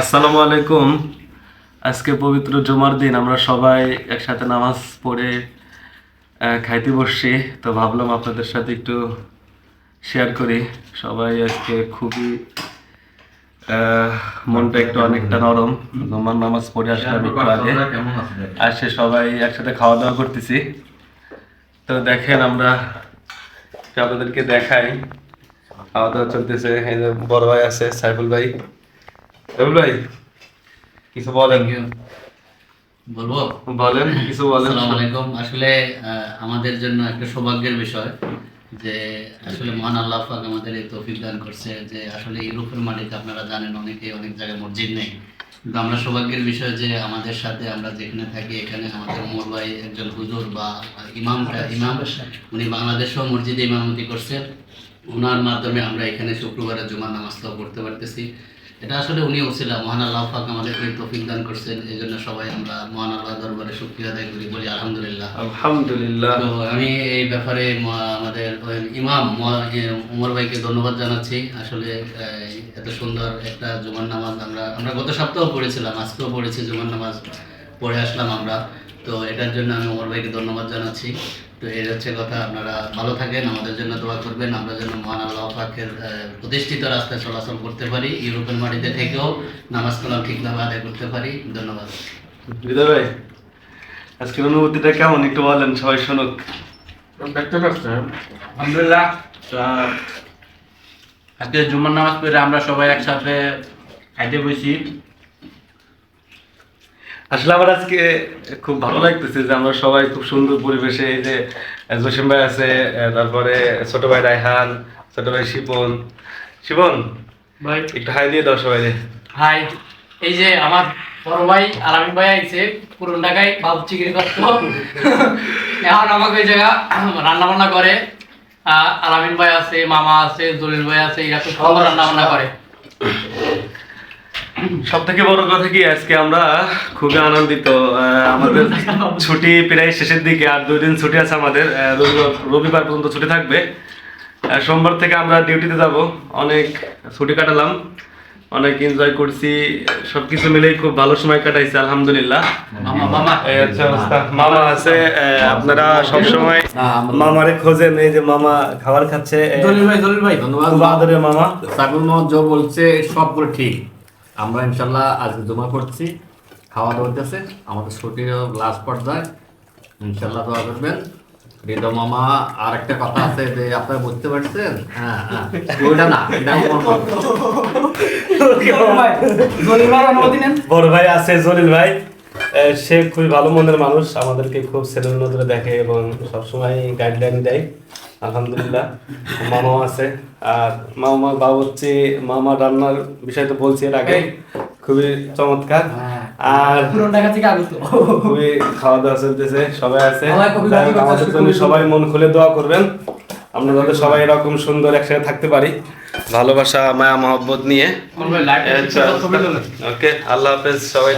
আসসালামু আলাইকুম। আজকে পবিত্র জুমার দিন আমরা সবাই একসাথে নামাজ পড়ে খাইতে বসছি। তো ভাবলাম আপনাদের সাথে একটু শেয়ার করি। সবাই আজকে খুবই মনটা একটু অনেকটা নরম। জুমার নামাজ পড়ে আসলাম একটু আগে। আর সে সবাই একসাথে খাওয়া দাওয়া করতেছি। তো দেখেন আমরা আপনাদেরকে দেখাই। খাওয়া দাওয়া চলতেছে বড় ভাই আছে সাইফুল ভাই। ভাই কিছু বলেন। বলব? বলেন কিছু বলেন। আসসালামু আলাইকুম। আসলে আমাদের জন্য একটা সৌভাগ্যের বিষয় যে আসলে মহান আল্লাহ পাক আমাদের এই তৌফিক দান করছে যে আসলে ইউরোপের মাটিতে আপনারা জানেন অনেকে অনেক জায়গায় মসজিদ নেই। কিন্তু আমরা সৌভাগ্যের বিষয় যে আমাদের সাথে আমরা যেখানে থাকি এখানে আমাদের মোর ভাই একজন হুজুর বা ইমামটা ইমাম উনি বাংলাদেশেও মসজিদে ইমামতি করছেন। ওনার মাধ্যমে আমরা এখানে শুক্রবারে জুমার নামাজটাও পড়তে পারতেছি। এটা আসলে উনি ওসিলা মহান আল্লাহ পাক আমাদেরকে এই তৌফিক দান করছেন। এই জন্য সবাই আমরা মহান আল্লাহ দরবারে শুক্রিয়া আদায় করি। বলি আলহামদুলিল্লাহ। আলহামদুলিল্লাহ। তো আমি এই ব্যাপারে আমাদের ইমাম উমর ভাইকে ধন্যবাদ জানাচ্ছি। আসলে এত সুন্দর একটা জুমার নামাজ আমরা আমরা গত সপ্তাহ পড়েছিলাম আজকেও পড়েছি জুমার নামাজ। পড়ে আসলাম আমরা। তো এটার জন্য আমি উমর ভাইকে ধন্যবাদ জানাচ্ছি। তো এই হচ্ছে কথা আপনারা ভালো থাকেন আমাদের জন্য দোয়া করবেন আমরা যেন মহান আল্লাহ পাকের প্রতিষ্ঠিত রাস্তায় চলাচল করতে পারি ইউরোপের মাটিতে থেকেও নামাজ কালাম ঠিকভাবে আদায় করতে পারি। ধন্যবাদ। হৃদয় ভাই আজকের অনুভূতিটা কেমন? একটু বলেন সবাই শুনুক। দেখতে পাচ্ছেন আলহামদুলিল্লাহ আজকে জুমার নামাজ পড়ে আমরা সবাই একসাথে খাইতে বসি। আসলে আমার আজকে খুব ভালো লাগতেছে যে আমরা সবাই খুব সুন্দর পরিবেশে এই যে জসিম ভাই আছে তারপরে ছোট ভাই রায়হান ছোট ভাই শিপন। শিপন ভাই। একটু হাই দিয়ে দাও সবাই হাই। এই যে আমার বড় ভাই আলামিন ভাই আইছে পুরন ঢাকায় বাবু চিকেন করতো এখন আমাকে ওই জায়গা রান্না বান্না করে আহ, আলামিন ভাই আছে মামা আছে জলিল ভাই আছে এরা খুব ভালো রান্না বান্না করে। সব থেকে বড় কথা কি আজকে আমরা খুবই আনন্দিত আমাদের ছুটি প্রায় শেষের দিকে আর দুই দিন ছুটি আছে আমাদের রবিবার পর্যন্ত ছুটি থাকবে। সোমবার থেকে আমরা ডিউটিতে যাব অনেক ছুটি কাটালাম অনেক এনজয় করছি সবকিছু মিলেই খুব ভালো সময় কাটাইছি আলহামদুলিল্লাহ। মামা অবস্থা মামা আছে আপনারা সব সময় মামারে খোঁজেন এই যে মামা খাবার খাচ্ছে জলিল ভাই জলিল ভাই ধন্যবাদ। আদরের মামা। সাইফুল মোহাম্মদ জো বলছে সবগুলো ঠিক। আমরা ইনশাল্লাহ আজকে জমা করছি খাওয়া দাওয়া হইতেছে আমাদের ছুটির লাস্ট পর্যায়ে। ইনশাল্লাহ দোয়া করবেন। হৃদয় মামা আর একটা কথা আছে যে আপনারা বুঝতে পারছেন? হ্যাঁ হ্যাঁ। ওইটা না এটা আমার বড় ভাই আছে জলিল ভাই। সে খুবই ভালো মনের মানুষ আমাদেরকে খুব ছেলের নজরে দেখে এবং সবসময় গাইডলাইন দেয় আলহামদুলিল্লাহ। মামাও আছে আর মামা বাবুর্চি মামা রান্নার বিষয় তো বলছি এর আগে খুবই চমৎকার। আর ঢাকা থেকে আগত। খুবই খাওয়া দাওয়া চলতেছে সবাই আছে। আমাদের জন্য সবাই মন খুলে দোয়া করবেন। আমরা যাতে সবাই এরকম সুন্দর একসাথে থাকতে পারি। ভালোবাসা মায়া মহব্বত নিয়ে। সবাই আচ্ছা। ওকে আল্লাহ হাফেজ সবাই